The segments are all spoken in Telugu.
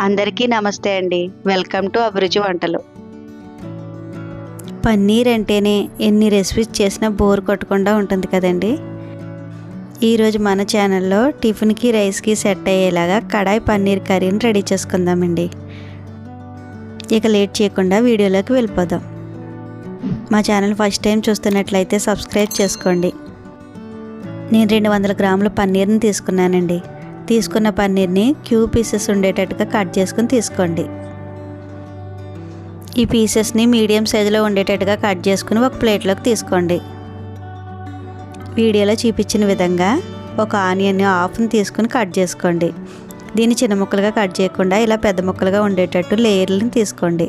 అందరికీ నమస్తే అండి. వెల్కమ్ టు అభిరుచి వంటలు. పన్నీర్ అంటేనే ఎన్ని రెసిపీస్ చేసినా బోర్ కొట్టకుండా ఉంటుంది కదండి. ఈరోజు మన ఛానల్లో టిఫిన్కి రైస్కి సెట్ అయ్యేలాగా కడాయి పన్నీర్ కర్రీని రెడీ చేసుకుందామండి. ఇక లేట్ చేయకుండా వీడియోలోకి వెళ్ళిపోదాం. మా ఛానల్ ఫస్ట్ టైం చూస్తున్నట్లయితే సబ్స్క్రైబ్ చేసుకోండి. నేను రెండు వందల గ్రాముల పన్నీర్ని తీసుకున్నానండి. తీసుకున్న పన్నీర్ని క్యూ పీసెస్ ఉండేటట్టుగా కట్ చేసుకుని తీసుకోండి. ఈ పీసెస్ని మీడియం సైజులో ఉండేటట్టుగా కట్ చేసుకుని ఒక ప్లేట్లోకి తీసుకోండి. వీడియోలో చూపించిన విధంగా ఒక ఆనియన్ హాఫ్ని తీసుకుని కట్ చేసుకోండి. దీన్ని చిన్న ముక్కలుగా కట్ చేయకుండా ఇలా పెద్ద ముక్కలుగా ఉండేటట్టు లేయర్లను తీసుకోండి.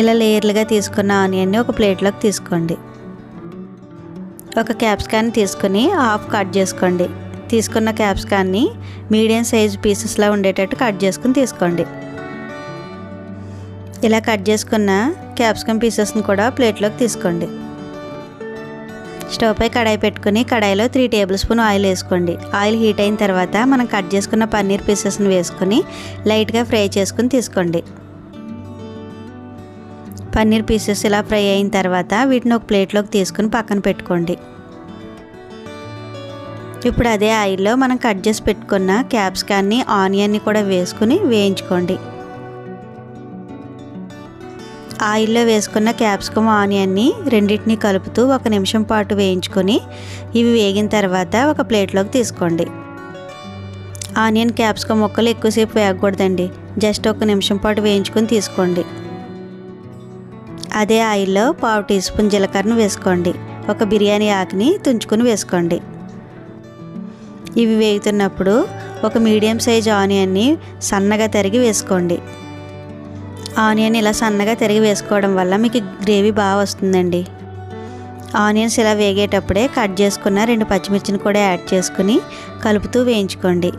ఇలా లేయర్లుగా తీసుకున్న ఆనియన్ని ఒక ప్లేట్లోకి తీసుకోండి. ఒక క్యాప్సికాన్ తీసుకుని హాఫ్ కట్ చేసుకోండి. తీసుకున్న క్యాప్సికాన్ని మీడియం సైజ్ పీసెస్లా ఉండేటట్టు కట్ చేసుకుని తీసుకోండి. ఇలా కట్ చేసుకున్న క్యాప్సికమ్ పీసెస్ని కూడా ప్లేట్లోకి తీసుకోండి. స్టవ్ పై కడాయి పెట్టుకుని కడాయిలో త్రీ టేబుల్ స్పూన్ ఆయిల్ వేసుకోండి. ఆయిల్ హీట్ అయిన తర్వాత మనం కట్ చేసుకున్న పన్నీర్ పీసెస్ని వేసుకొని లైట్గా ఫ్రై చేసుకుని తీసుకోండి. పన్నీర్ పీసెస్ ఇలా ఫ్రై అయిన తర్వాత వీటిని ఒక ప్లేట్లోకి తీసుకుని పక్కన పెట్టుకోండి. ఇప్పుడు అదే ఆయిల్లో మనం కట్ చేసి పెట్టుకున్న క్యాప్సికాన్ని ఆనియన్ని కూడా వేసుకుని వేయించుకోండి. ఆయిల్లో వేసుకున్న క్యాప్సికమ్ ఆనియన్ని రెండింటిని కలుపుతూ ఒక నిమిషం పాటు వేయించుకొని ఇవి వేగిన తర్వాత ఒక ప్లేట్లోకి తీసుకోండి. ఆనియన్ క్యాప్సికమ్ ముక్కలు ఎక్కువసేపు వేగకూడదండి జస్ట్ ఒక నిమిషం పాటు వేయించుకొని తీసుకోండి. అదే ఆయిల్లో పావు టీ స్పూన్ జీలకర్రను వేసుకోండి. ఒక బిర్యానీ ఆకుని తుంచుకొని వేసుకోండి. ఇవి వేగుతున్నప్పుడు ఒక మీడియం సైజ్ ఆనియన్ని సన్నగా తరిగి వేసుకోండి. ఆనియన్ ఇలా సన్నగా తరిగి వేసుకోవడం వల్ల మీకు గ్రేవీ బాగా వస్తుందండి. ఆనియన్స్ ఇలా వేగేటప్పుడే కట్ చేసుకున్న రెండు పచ్చిమిర్చిని కూడా యాడ్ చేసుకుని కలుపుతూ వేయించుకోండి.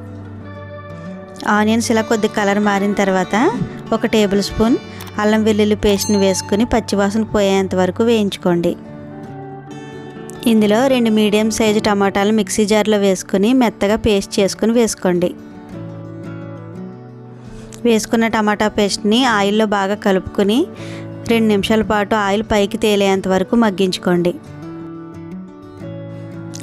ఆనియన్స్ ఇలా కొద్ది కలర్ మారిన తర్వాత ఒక టేబుల్ స్పూన్ అల్లం వెల్లుల్లి పేస్ట్ని వేసుకుని పచ్చివాసన పోయేంత వరకు వేయించుకోండి. ఇందులో రెండు మీడియం సైజు టమాటాలు మిక్సీ జార్లో వేసుకుని మెత్తగా పేస్ట్ చేసుకుని వేసుకోండి. వేసుకున్న టమాటా పేస్ట్ని ఆయిల్లో బాగా కలుపుకొని రెండు నిమిషాల పాటు ఆయిల్ పైకి తేలేంత వరకు మగ్గించుకోండి.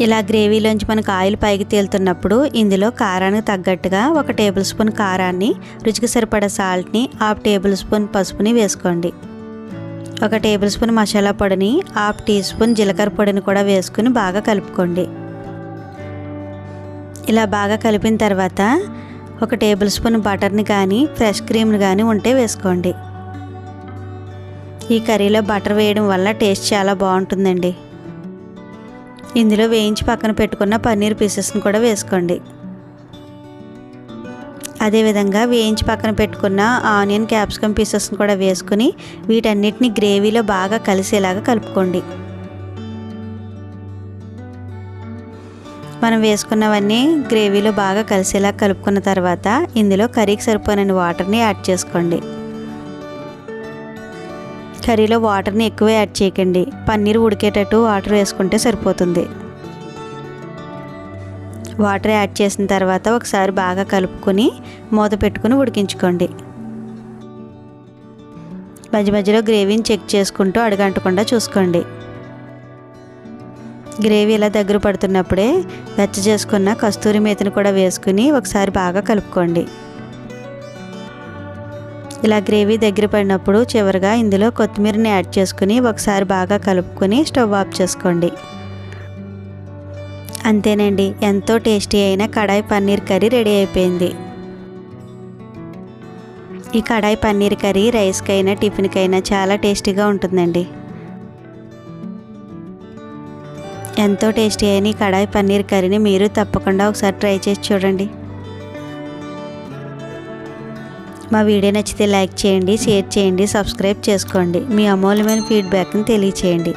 ఇలా గ్రేవీలోంచి మనకు ఆయిల్ పైకి తేలుతున్నప్పుడు ఇందులో కారానికి తగ్గట్టుగా ఒక టేబుల్ స్పూన్ కారాన్ని రుచికి సరిపడా సాల్ట్ని హాఫ్ టేబుల్ స్పూన్ పసుపుని వేసుకోండి. ఒక టేబుల్ స్పూన్ మసాలా పొడిని హాఫ్ టీ స్పూన్ జీలకర్ర పొడిని కూడా వేసుకుని బాగా కలుపుకోండి. ఇలా బాగా కలిపిన తర్వాత ఒక టేబుల్ స్పూన్ బటర్ని కానీ ఫ్రెష్ క్రీమ్ని కానీ ఉంటే వేసుకోండి. ఈ కర్రీలో బటర్ వేయడం వల్ల టేస్ట్ చాలా బాగుంటుందండి. ఇందులో వేయించి పక్కన పెట్టుకున్న పన్నీర్ పీసెస్ని కూడా వేసుకోండి. అదేవిధంగా వేయించి పక్కన పెట్టుకున్న ఆనియన్ క్యాప్సికమ్ పీసెస్ని కూడా వేసుకుని వీటన్నిటిని గ్రేవీలో బాగా కలిసేలాగా కలుపుకోండి. మనం వేసుకున్నవన్నీ గ్రేవీలో బాగా కలిసేలా కలుపుకున్న తర్వాత ఇందులో కర్రీకి సరిపోయిన వాటర్ని యాడ్ చేసుకోండి. కర్రీలో వాటర్ని ఎక్కువ యాడ్ చేయకండి. పన్నీర్ ఉడికేటట్టు వాటర్ వేసుకుంటే సరిపోతుంది. వాటర్ యాడ్ చేసిన తర్వాత ఒకసారి బాగా కలుపుకొని మూత పెట్టుకుని ఉడికించుకోండి. మధ్య మధ్యలో గ్రేవీని చెక్ చేసుకుంటూ అడగంటకుండా చూసుకోండి. గ్రేవీ ఇలా దగ్గర పడుతున్నప్పుడే వెచ్చ చేసుకున్న కస్తూరి మేతను కూడా వేసుకుని ఒకసారి బాగా కలుపుకోండి. ఇలా గ్రేవీ దగ్గర పడినప్పుడు చివరిగా ఇందులో కొత్తిమీరని యాడ్ చేసుకుని ఒకసారి బాగా కలుపుకొని స్టవ్ ఆఫ్ చేసుకోండి. అంతేనండి. ఎంతో టేస్టీ అయిన కడాయి పన్నీర్ కర్రీ రెడీ అయిపోయింది. ఈ కడాయి పన్నీర్ కర్రీ రైస్కైనా టిఫిన్కైనా చాలా టేస్టీగా ఉంటుందండి. ఎంతో టేస్టీ అయిన ఈ కడాయి పన్నీర్ కర్రీని మీరు తప్పకుండా ఒకసారి ట్రై చేసి చూడండి. మా వీడియో నచ్చితే లైక్ చేయండి షేర్ చేయండి సబ్స్క్రైబ్ చేసుకోండి. మీ అమూల్యమైన ఫీడ్బ్యాక్ని తెలియచేయండి.